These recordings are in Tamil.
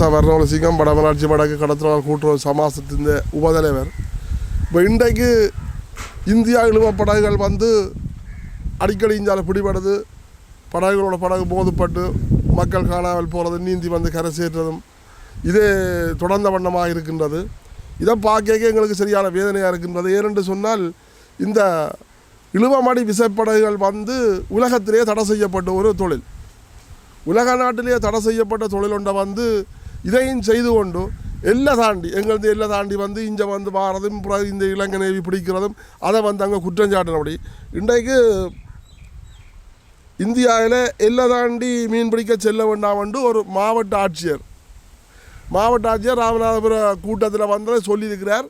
சவர்ணவலசிங்கம் வடமராட்சி படக்கு கடத்தினால் கூட்டுறவு சமாசத்தின் உபதலைவர். இப்போ இன்றைக்கு இந்தியா இழுவ படகுகள் வந்து அடிக்கடி இந்தியாவில் பிடிபடுது. படகுகளோட படகு போதுப்பட்டு மக்கள் காணாமல் போகிறது நீந்தி வந்து கரை சேர்றதும் இதே தொடர்ந்த வண்ணமாக இருக்கின்றது. இதை பார்க்க எங்களுக்கு சரியான வேதனையாக இருக்கின்றது. ஏனென்று சொன்னால் இந்த இழுவமடி விசைப்படகுகள் வந்து உலகத்திலேயே தடை செய்யப்பட்ட ஒரு தொழில். உலக நாட்டிலேயே தடை செய்யப்பட்ட தொழில் ஒன்றை வந்து இதையும் செய்து கொண்டு எல்லை தாண்டி எங்களது எல்லாம் தாண்டி வந்து இங்கே வந்து வாரதும் இந்த இலங்கை நேவி பிடிக்கிறதும் அதை வந்து அங்கே குற்றம் சாட்டினபடி இன்றைக்கு இந்தியாவில் எல்லை தாண்டி மீன் பிடிக்க செல்ல வேண்டாம் என்று ஒரு மாவட்ட ஆட்சியர் மாவட்ட ஆட்சியர் ராமநாதபுரம் கூட்டத்தில் வந்து சொல்லியிருக்கிறார்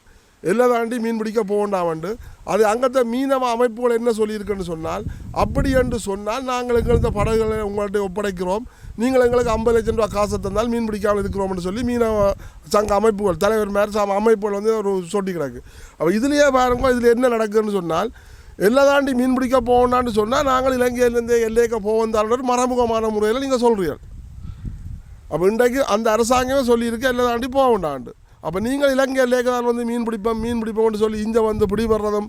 எல்லை தாண்டி மீன் பிடிக்க போகண்டாமண்டு அது அங்கத்த மீனவ அமைப்புகள் என்ன சொல்லியிருக்குன்னு சொன்னால் அப்படி என்று சொன்னால் நாங்கள் எங்களது படகுகளை உங்கள்கிட்ட ஒப்படைக்கிறோம். நீங்கள் எங்களுக்கு ஐம்பது லட்சம் ரூபா காசை தந்தால் மீன் பிடிக்காமல் இருக்கிறோம்னு சொல்லி மீனவ சங்க அமைப்புகள் தலைவர் மேல் சம அமைப்புகள் வந்து ஒரு சொட்டி கிடக்கு. அப்போ இதுலேயே பாருங்க இதில் என்ன நடக்குதுன்னு சொன்னால் எல்லை தாண்டி மீன் பிடிக்க போகண்டான்னு சொன்னால் நாங்கள் இலங்கையிலேருந்து எல்லைக்கு போவந்தாலும் ஒரு மறைமுகமான முறையில் நீங்கள் சொல்கிறீர்கள் அப்போ இன்றைக்கு அந்த அரசாங்கமே சொல்லியிருக்கு எல்லாம் தாண்டி போக வேண்டாண்டு அப்போ நீங்கள் இலங்கையில் லேக்கதால் வந்து மீன் பிடிப்போம் மீன் பிடிப்போம்னு சொல்லி இங்கே வந்து பிடிபடுறதும்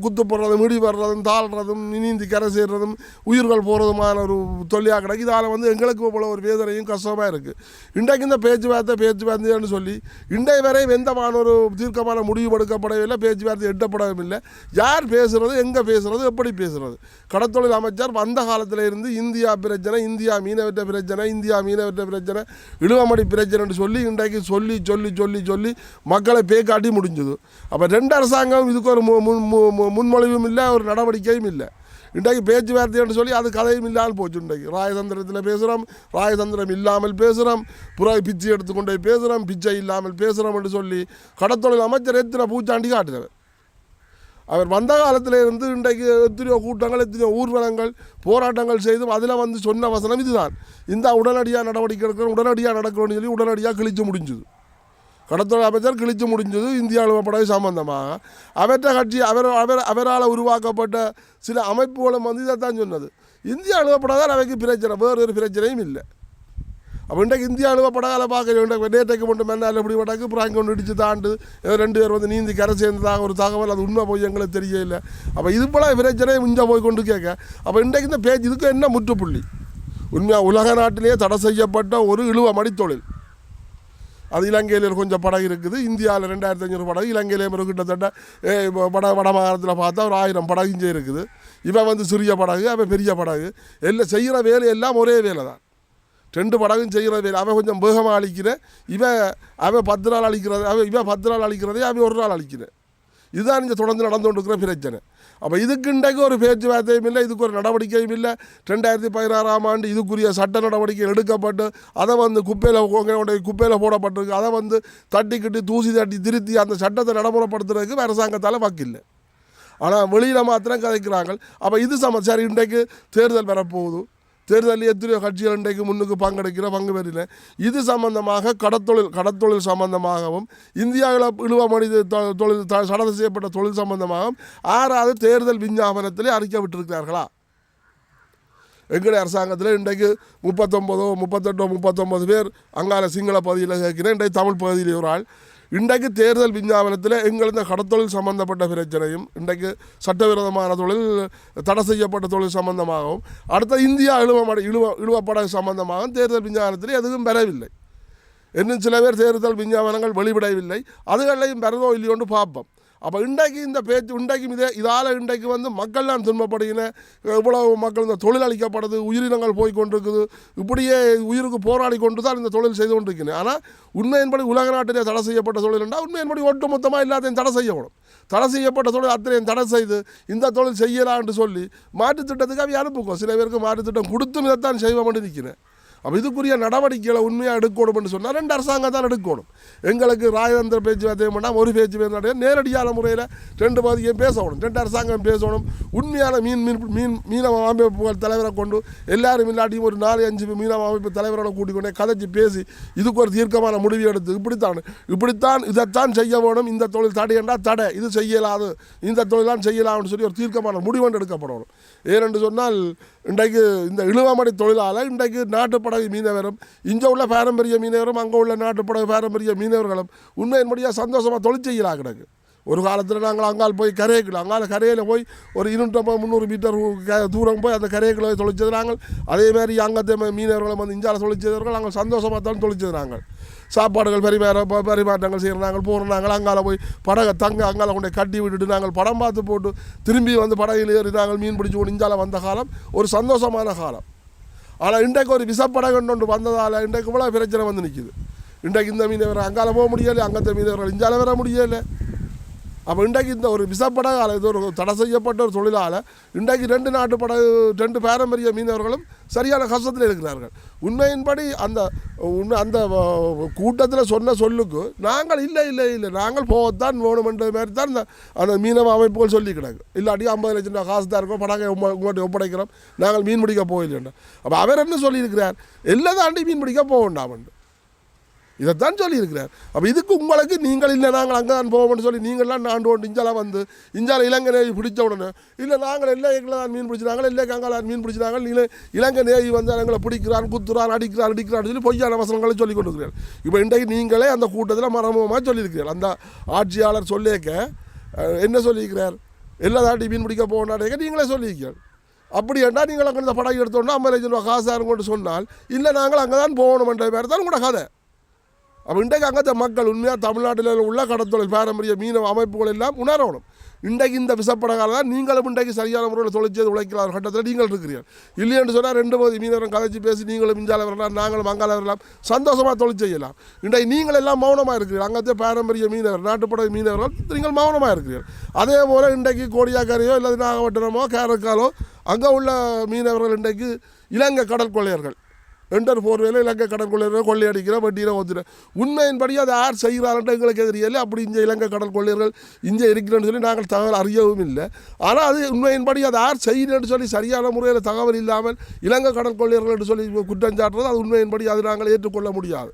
குத்து போடுறதும் மிடி வர்றதும் தாழ்றதும் நீந்தி கரை சேர்றதும் உயிர்கள் போகிறதுமான ஒரு தொல்லியாக கிடக்கு. இதால் வந்து எங்களுக்கு போல ஒரு வேதனையும் கஷ்டமாக இருக்குது இன்றைக்கு இந்த பேச்சுவார்த்தை பேச்சுவார்த்தைன்னு சொல்லி இன்றைய வரை எந்தமான ஒரு தீர்க்கமான முடிவு எடுக்கப்படவில்லை பேச்சுவார்த்தை எட்டப்படவும் இல்லை யார் பேசுகிறது எங்கே பேசுகிறது எப்படி பேசுகிறது கடத்தொழில் அமைச்சர் வந்த காலத்தில் இருந்து இந்தியா பிரச்சனை இந்தியா மீனவற்ற பிரச்சனை இந்தியா மீனவற்ற பிரச்சனை இழுவமடி பிரச்சனைன்னு சொல்லி இன்றைக்கு சொல்லி சொல்லி சொல்லி சொல்லி சொல்லி மக்களை பேக்காட்டி முடிஞ்சது. அப்போ ரெண்டு அரசாங்கம் இதுக்கு ஒரு மு- முன் மு- மு- முன்மொழிவும் இல்லை ஒரு நடவடிக்கையும் இல்லை. இன்றைக்கு பேச்சுவார்த்தைன்னு சொல்லி அது கதையும் இல்லாமல் போச்சு இன்றைக்கு. ராயதந்திரத்தில் பேசுகிறோம் ராயதந்திரம் இல்லாமல் பேசுகிறோம் புற பிச்சை எடுத்துக்கொண்டே பேசுகிறோம் பிச்சை இல்லாமல் பேசுகிறோம் என்று சொல்லி கடத்தொழில் அமைச்சர் எத்தனை பூச்சாண்டி காட்டுறவர் அவர் வந்த காலத்தில் இருந்து இன்றைக்கு எத்தனையோ கூட்டங்கள் எத்தனையோ ஊர்வலங்கள் போராட்டங்கள் செய்தும் அதில் வந்து சொன்ன வசனம் இதுதான். இந்த உடனடியாக நடவடிக்கை எடுக்கணும் உடனடியாக நடக்கணும்னு சொல்லி உடனடியாக கிழிச்சு முடிஞ்சுது. கடத்தொழில் அமைச்சர் கிழிச்சு முடிஞ்சது இந்திய அலுவலப்படை சம்பந்தமாக அவற்ற கட்சி அவர் அவர் அவரால் உருவாக்கப்பட்ட சில அமைப்புகளும் வந்து இதைத்தான் சொன்னது. இந்திய அலுவலப்படாதான் அவைக்கு பிரச்சனை வேறு ஒரு பிரச்சனையும் இல்லை. அப்போ இன்றைக்கு இந்தியா அலுவப்படாத பார்க்க நேற்றைக்கு மட்டும் மென்னால் எப்படி வடக்கு பிராங்க அங்கே ஒன்று இடிச்சு தாண்டு ரெண்டு பேர் வந்து நீந்தி கரை சேர்ந்ததாக ஒரு தகவல் அது உண்மை போய் எங்களுக்கு தெரியல அப்போ இது போல பிரச்சனை இங்கே போய் கொண்டு கேட்க அப்போ இன்றைக்கு இந்த பேச்சு இதுக்கு என்ன முற்றுப்புள்ளி? உண்மையாக உலக நாட்டிலேயே தடை செய்யப்பட்ட ஒரு இழுவ மடித்தொழில். அது இலங்கையில் கொஞ்சம் படகு இருக்குது. இந்தியாவில் ரெண்டாயிரத்தி ஐநூறு படகு இலங்கையிலேயே ஒரு கிட்டத்தட்ட ஏ, இப்போ வட வட மாகாணத்தில் பார்த்தா ஒரு ஆயிரம் படகு இங்கே இருக்குது. இவன் வந்து சிறிய படகு அவன் பெரிய படகு. எல்லாம் செய்கிற வேலை எல்லாம் ஒரே வேலை தான் ரெண்டு படகும் செய்கிற வேலை. அவன் கொஞ்சம் வேகமாக அழிக்கிறேன். இவன் அவன் பத்து நாள் அழிக்கிறது அவன் இவன் பத்து நாள் அழிக்கிறதே அவன் ஒரு நாள் அழிக்கிறேன். இதுதான் இங்கே தொடர்ந்து நடந்து கொண்டிருக்கிற பிரச்சனை. அப்போ இதுக்கு இன்றைக்கு ஒரு பேச்சுவார்த்தையும் இல்லை இதுக்கு ஒரு நடவடிக்கையும் இல்லை. ரெண்டாயிரத்தி பதினாறாம் ஆண்டு இதுக்குரிய சட்ட நடவடிக்கை எடுக்கப்பட்டு அதை வந்து குப்பையில் கொண்டு குப்பையில் போடப்பட்டிருக்கு. அதை வந்து தட்டிக்கிட்டு தூசி தட்டி திருத்தி அந்த சட்டத்தை நடைமுறைப்படுத்துறதுக்கு அரசாங்கத்தால் வக்கில்லை ஆனால் வெளியில் மாத்திரம் கதைக்கிறாங்க. அப்போ இது சமச்சாரி இன்றைக்கு தேர்தல் வரப்போகுது. தேர்தலில் எத்தனையோ கட்சிகள் இன்றைக்கு முன்னுக்கு பங்கெடுக்கிற பங்கு பெறல இது சம்பந்தமாக கடத்தொழில் கடத்தொழில் சம்பந்தமாகவும் இந்தியாவில் இழுவ மனித தொழில் த- சடங்கு செய்யப்பட்ட தொழில் சம்பந்தமாகவும் ஆறாவது தேர்தல் விஞ்ஞாபனத்திலே அறிக்கை விட்டிருக்கிறார்களா? எங்களுடைய அரசாங்கத்தில் இன்றைக்கு முப்பத்தொம்பதோ முப்பத்தெட்டோ முப்பத்தொம்பது பேர் அங்கால சிங்கள பகுதியில் கேட்கிறேன். இன்றைக்கு தமிழ் பகுதியில் ஒரு ஆள். இன்றைக்கு தேர்தல் விஞ்ஞாபனத்தில் எங்களது கடத்தொழில் சம்பந்தப்பட்ட பிரச்சனையும் இன்றைக்கு சட்டவிரோதமான தொழில் தடை செய்யப்பட்ட தொழில் சம்பந்தமாகவும் அடுத்த இந்தியா இழுவமட இழுவ இழுவப்பட சம்பந்தமாகவும் தேர்தல் விஞ்ஞாபனத்தில் எதுவும் பெறவில்லை இன்னும் சில பேர் தேர்தல் விஞ்ஞாபனங்கள் வெளிவிடவில்லை. அதுகளையும் பெறதோ இல்லையோன்னு பார்ப்போம். அப்போ இன்றைக்கு இந்த பேச்சு இன்றைக்கும் இதே இதால் இன்றைக்கு வந்து மக்கள்லாம் துன்பப்படுகின இவ்வளவு மக்கள் இந்த தொழில் அளிக்கப்படுது உயிரினங்கள் போய் கொண்டிருக்குது இப்படியே உயிருக்கு போராடி கொண்டு தான் இந்த தொழில் செய்து கொண்டிருக்கிறேன் ஆனால் உண்மையின்படி உலக நாட்டிலே தடை செய்யப்பட்ட தொழில் என்றால் உண்மையின்படி ஒட்டுமொத்தமாக எல்லாத்தையும் தடை செய்யப்படும். தடை செய்யப்பட்ட தொழில் அத்தனையும் தடை செய்து இந்த தொழில் செய்யலாம்னு சொல்லி மாற்றுத்திட்டத்துக்கு அவை அனுப்புக்கும் சில பேருக்கு மாற்றுத்திட்டம் கொடுத்தும் இதைத்தான் செய்வோம் நிற்கிறேன் அப்போ இதுக்குரிய நடவடிக்கைகளை உண்மையாக எடுக்கணும்னு சொன்னால் ரெண்டு அரசாங்கம் தான் எடுக்கணும். எங்களுக்கு ராஜதந்திர பேச்சுவார்த்தை பண்ணால் ஒரு பேச்சு பேசுனா நேரடியான முறையில் ரெண்டு பகுதியும் பேசணும் ரெண்டு அரசாங்கம் பேசணும் உண்மையான மீன் மீன் மீன் மீனவ அமைப்புகள் தலைவரை கொண்டு எல்லாரும் இல்லாட்டியும் ஒரு நாலு அஞ்சு மீனவ அமைப்பு தலைவரோட கூட்டிக் கொண்டே கதைச்சு பேசி இதுக்கு ஒரு தீர்க்கமான முடிவு எடுத்து இப்படித்தான் இப்படித்தான் இதைத்தான் செய்ய வேணும். இந்த தொழில் தடை என்றால் தடை. இது செய்யலாது. இந்த தொழிலாம் செய்யலாம்னு சொல்லி ஒரு தீர்க்கமான முடிவு எடுக்கப்படணும். ஏனென்று சொன்னால் இன்றைக்கு இந்த இழுவாமடை தொழிலாளர் இன்றைக்கு நாட்டுப்படகு மீனவரும் இங்கே உள்ள பாரம்பரிய மீனவரும் அங்கே உள்ள நாட்டுப்படகு பாரம்பரிய மீனவர்களும் உண்மையின்படியாக சந்தோஷமாக தொழில் செய்யலாம் கிடக்கு ஒரு காலத்தில் நாங்கள் அங்கால் போய் கரையக்கில் அங்கால கரையில் போய் ஒரு இருநூற்றம்பது முந்நூறு மீட்டர் தூரம் போய் அந்த கரையக்கில் போய் தொழிச்சது நாங்கள் அதே மாதிரி அங்கத்தை மீனவர்களை வந்து இஞ்சால தொழிச்சவர்கள் நாங்கள் சந்தோஷமாக தான் தொழிச்சது நாங்கள். சாப்பாடுகள் பரிமாற பரிமாற்றங்கள் செய்கிற நாங்கள் போகிறோம் நாங்கள் அங்கால போய் படகை தங்க அங்கால கொண்டே கட்டி விட்டுட்டு நாங்கள் படம் பார்த்து போட்டு திரும்பி வந்து படகில் ஏறி நாங்கள் மீன் பிடிச்சி கொண்டு இஞ்சால வந்த காலம் ஒரு சந்தோஷமான காலம். ஆனால் இன்றைக்கு ஒரு விசப்படகன் ஒன்று வந்ததால் இன்றைக்கு இவ்வளோ பிரச்சனை வந்து நிற்கிது இன்றைக்கு இந்த மீனவரை அங்கால போக முடியலை அங்கத்தை மீனவர்கள் இஞ்சால வர முடியலை. அப்போ இன்றைக்கு இந்த ஒரு விசப்படகால இது ஒரு தடை செய்யப்பட்ட ஒரு தொழிலால் இன்றைக்கு ரெண்டு நாட்டு படகு ரெண்டு பாரம்பரிய மீனவர்களும் சரியான கஷ்டத்தில் இருக்கிறார்கள். உண்மையின்படி அந்த உண்மை அந்த கூட்டத்தில் சொன்ன சொல்லுக்கு நாங்கள் இல்லை இல்லை இல்லை நாங்கள் போகத்தான் வேணுமென்ற மாதிரி தான் இந்த அந்த மீனவ அமைப்புகள் சொல்லி கிடக்கு. இல்லாட்டி ஐம்பது லட்சம் ரூபா காசு தான் இருக்கும் படகை உங்கள்கிட்ட ஒப்படைக்கிறோம் நாங்கள் மீன் பிடிக்க போகலைன்னா அப்போ அவர் என்ன சொல்லியிருக்கிறார்? எல்லாம் தாண்டி மீன் பிடிக்க போக வேண்டாம் இதைத்தான் சொல்லியிருக்கிறார். அப்போ இதுக்கு உங்களுக்கு நீங்கள் இல்லை நாங்கள் அங்கே தான் போவோம்னு சொல்லி நீங்கள்லாம் நான் கொண்டு இஞ்சாலாம் வந்து இஞ்சால இலங்கை நேவி பிடிச்ச உடனே இல்லை நாங்கள் எல்லாம் எங்களை தான் மீன் பிடிச்சினாங்க இல்லை அங்கால மீன் பிடிச்சினாங்க இல்லை இலங்கை நேவி வந்து எங்களை பிடிக்கிறான் குத்துறான் அடிக்கிறான் அடிக்கிறான்னு சொல்லி பொய்யான வசனங்களை சொல்லி கொண்டிருக்கிறார். இப்போ இன்றைக்கு நீங்களே அந்த கூட்டத்தில் மரமுகமாக சொல்லியிருக்கிறீர்கள் அந்த ஆட்சியாளர் சொல்லியிருக்க என்ன சொல்லியிருக்கிறார்? எல்லா தாட்டி மீன் பிடிக்க போகணாடேக்க நீங்களே சொல்லியிருக்கீங்க. அப்படி என்றால் நீங்கள் அங்கே இந்த படகு எடுத்தோன்னா ஐம்பது லட்சம் ரூபா காசாரும் கொண்டு சொன்னால் இல்லை நாங்கள் அங்கே தான் போகணுமென்ற பேர் தான் கூட கதை. அப்போ இன்றைக்கு அங்கத்த மக்கள் உண்மையாக தமிழ்நாட்டில் உள்ள கடத்தொழில் பாரம்பரிய மீனவ அமைப்புகள் எல்லாம் உணரணும். இன்றைக்கு இந்த விசப்படகால தான் நீங்களும் இன்றைக்கு சரியான முறையில் தொழில் உழைக்கலாம் ஒரு கட்டத்தில் நீங்கள் இருக்கிறீர்கள். இல்லையென்று சொன்னால் ரெண்டு போது மீனவரும் கதைச்சி பேசி நீங்களும் மிஞ்சால வரலாம் நாங்களும் மங்கால வரலாம். சந்தோஷமாக தொழில் செய்யலாம். இன்றைக்கு நீங்கள் எல்லாம் மௌனமாக இருக்கிறீர்கள். அங்கத்தே பாரம்பரிய மீனவர் நாட்டுப்படை மீனவர்கள் நீங்கள் மௌனமாக இருக்கிறீர்கள். அதே போல் இன்றைக்கு கோடியாக்கரையோ இல்லை நாகப்பட்டினமோ கேரக்காலோ அங்கே உள்ள மீனவர்கள் இன்றைக்கு இலங்கை கடற்கொள்ளையர்கள். ரெண்டர் ஃபோர் வேலை இலங்கை கடற்கொள்ளையர்கள் கொள்ளையடிக்கிற வட்டியில் ஓத்துற உண்மையின்படி அதை யார் செய்கிறாருன்ட்டு எங்களுக்கு தெரியல. அப்படி இங்கே இலங்கை கடற்கொள்ளையர்கள் இங்கே இருக்கிறேன்னு சொல்லி நாங்கள் தகவல் அறியவும் இல்லை. ஆனால் அது உண்மையின்படி அதை யார் செய்கிறேன்னு சொல்லி சரியான முறையில் தகவல் இல்லாமல் இலங்கை கடற்கொள்ளையர்கள் என்று சொல்லி குற்றம் சாட்டுறது அது உண்மையின்படி அது நாங்கள் ஏற்றுக்கொள்ள முடியாது.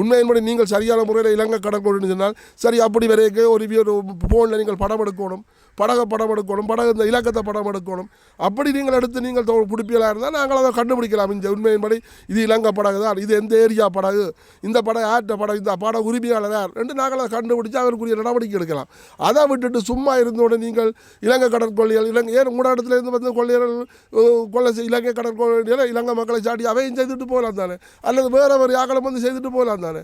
உண்மையின்படி நீங்கள் சரியான முறையில் இலங்கை கடற்கொள்ளைன்னு சொன்னால் சரி அப்படி வரைக்கும் ஒரு ஒரு ஃபோனில் நீங்கள் படம் எடுக்கணும். படகை படம் எடுக்கணும் படகு இந்த இலக்கத்தை படம் எடுக்கணும். அப்படி நீங்கள் எடுத்து நீங்கள் தொ- இருந்தால் நாங்கள் அதை கண்டுபிடிக்கலாம். இந்த உண்மையின்படி இது இலங்கை படகு தான் இது எந்த ஏரியா படகு? இந்த படகு ஆற்ற படகு? இந்த படம் உரிமையாளர் யார்? என்று நாங்கள் அதை கண்டுபிடிச்சு அவருக்குரிய நடவடிக்கை எடுக்கலாம். அதை விட்டுட்டு சும்மா இருந்தோடனே நீங்கள் இலங்கை கடற்கொள்ளியல் இலங்கை ஏன் உங்களோட இடத்துலேருந்து வந்து கொள்ளையர்கள் கொள்ளை செய் இலங்கை கடற்கொள்ளையர் இலங்கை மக்களை சாட்டி அவையும் செய்துட்டு போகலாம் தானே? அல்லது வேறு ஒரு யாக்களும் வந்து செய்துட்டு போகலாம் தானே?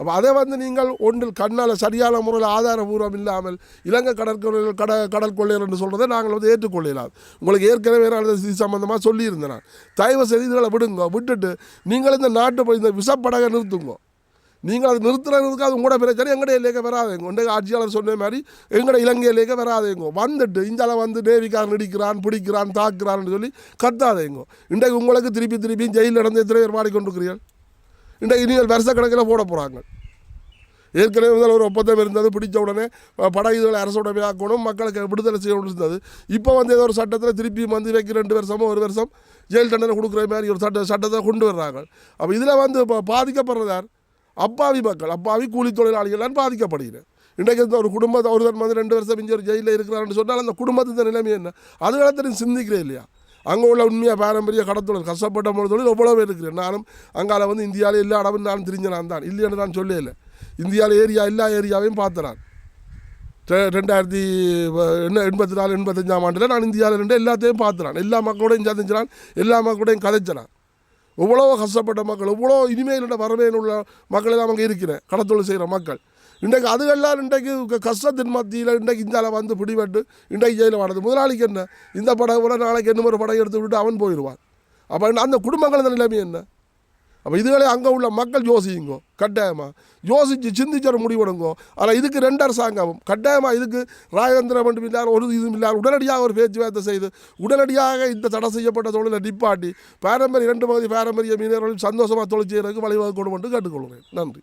அப்போ அதை வந்து நீங்கள் ஒன்றில் கண்ணால் சரியான முறையில் ஆதாரபூர்வம் இல்லாமல் இலங்கை கடற்கொள்ளைகள் கட கடல் கொள்ளையர் என்று சொல்கிறத நாங்கள் வந்து ஏற்றுக்கொள்ளலாம் உங்களுக்கு ஏற்கனவே நான் இது சம்மந்தமாக சொல்லியிருந்தேன் நான். தயவு செய்து இதுகளை விடுங்க. விட்டுட்டு நீங்கள் இந்த நாட்டு போய் இந்த விசப்படகை நிறுத்துங்க. நீங்கள் அது நிறுத்துறதுக்கு அது உங்களோட பிரச்சனை எங்கடைய இல்லைக்க வராதுங்க. உண்டைய ஆட்சியாளர் சொன்ன மாதிரி எங்கட இலங்கையிலேக்க வராதுங்க. வந்துட்டு இந்தால வந்து நேவிக்காரன் இடிக்கிறான் பிடிக்கிறான் தாக்குறான்னு சொல்லி கத்தாதேங்க. இன்றைக்கு உங்களுக்கு திருப்பி திருப்பி ஜெயிலில் நடந்து எத்தனை பேர் மாடிக்கொண்டிருக்கிறீர்கள் இன்றைக்கு நீங்கள் வருஷ கணக்கில் போட போகிறாங்க ஏற்கனவே இருந்தாலும் ஒரு ஒப்பந்தம் இருந்தது பிடிச்ச உடனே படகுகளை அரசுடைமை ஆக்கணும் மக்களுக்கு விடுதலை செய்யணும் இருந்தது. இப்போ வந்து ஏதோ ஒரு சட்டத்தில் திருப்பி வந்து வைக்க ரெண்டு வருஷமோ ஒரு வருஷம் ஜெயில் தண்டனை கொடுக்குற மாதிரி ஒரு சட்ட சட்டத்தை கொண்டு வர்றாங்க. அப்போ இதில் வந்து இப்போ பாதிக்கப்படுறது யார்? அப்பாவி மக்கள். அப்பாவி கூலி தொழிலாளிகள்லாம் பாதிக்கப்படுகிறேன் இன்றைக்கு இந்த ஒரு குடும்பத்தை ஒருத்தர் வந்து ரெண்டு வருஷம் இங்கே ஒரு ஜெயிலில் இருக்கிறான்னு சொன்னால் அந்த குடும்பத்தின் நிலைமை என்ன? அதுகளை தெரியும் சிந்திக்கிறேன் இல்லையா? அங்கே உள்ள உண்மையாக பாரம்பரிய கடத்தொழில் கஷ்டப்பட்ட மொழி தொழில் எவ்வளோ பேர் இருக்கிறேன் நானும் அங்கால வந்து இந்தியாவில் எல்லா இடமும் நான் தெரிஞ்ச நான் தான். இல்லைன்னு நான் சொல்லல இந்தியாவில் ஏரியா எல்லா ஏரியாவையும் பார்த்துறான் ரெண்டாயிரத்தி என்ன எண்பத்தி நாலு எண்பத்தஞ்சாம் ஆண்டில் நான் இந்தியாவில் ரெண்டு எல்லாத்தையும் பார்த்துறான் எல்லா மக்களோடையும் சந்திச்சான் எல்லா மக்களோடையும் கதைச்சினான் எவ்வளோ கஷ்டப்பட்ட மக்கள் எவ்வளோ இனிமேல் வரவேன் உள்ள மக்கள் எல்லாம் அங்கே இருக்கிறேன். கடத்தொழில் செய்கிற மக்கள். இன்றைக்கு அதுகள்லாம் இன்றைக்கு க- கஷ்டத்தின் மத்தியில் இன்றைக்கு இந்தியாவில் வந்து பிடிபட்டு இன்றைக்கு ஜெயிலில் வாடுது முதலாளிக்கு என்ன? இந்த படம் கூட நாளைக்கு என்ன ஒரு படம் எடுத்து விட்டு அவன் போயிடுவான் அப்போ அந்த குடும்பங்கள் நிலைமை என்ன? அப்போ இதுகளே அங்கே உள்ள மக்கள் யோசியுங்கோ கட்டாயமாக யோசித்து சிந்திச்சு ஒரு முடிவெடுங்கோ. ஆனால் இதுக்கு ரெண்டு அரசாங்கம் கட்டாயமாக இதுக்கு ராஜேந்திர மட்டும் இல்லாத ஒரு இதுவும் இல்லாத உடனடியாக ஒரு பேச்சுவார்த்தை செய்து உடனடியாக இந்த தடை செய்யப்பட்ட தொழிலை நிப்பாட்டி பாரம்பரிய இரண்டு பகுதி பாரம்பரிய மீனவர்கள் சந்தோஷமாக தொழில் செய்கிறதுக்கு வழிவகுக்கணும் என்று கேட்டுக்கொள்கிறேன். நன்றி.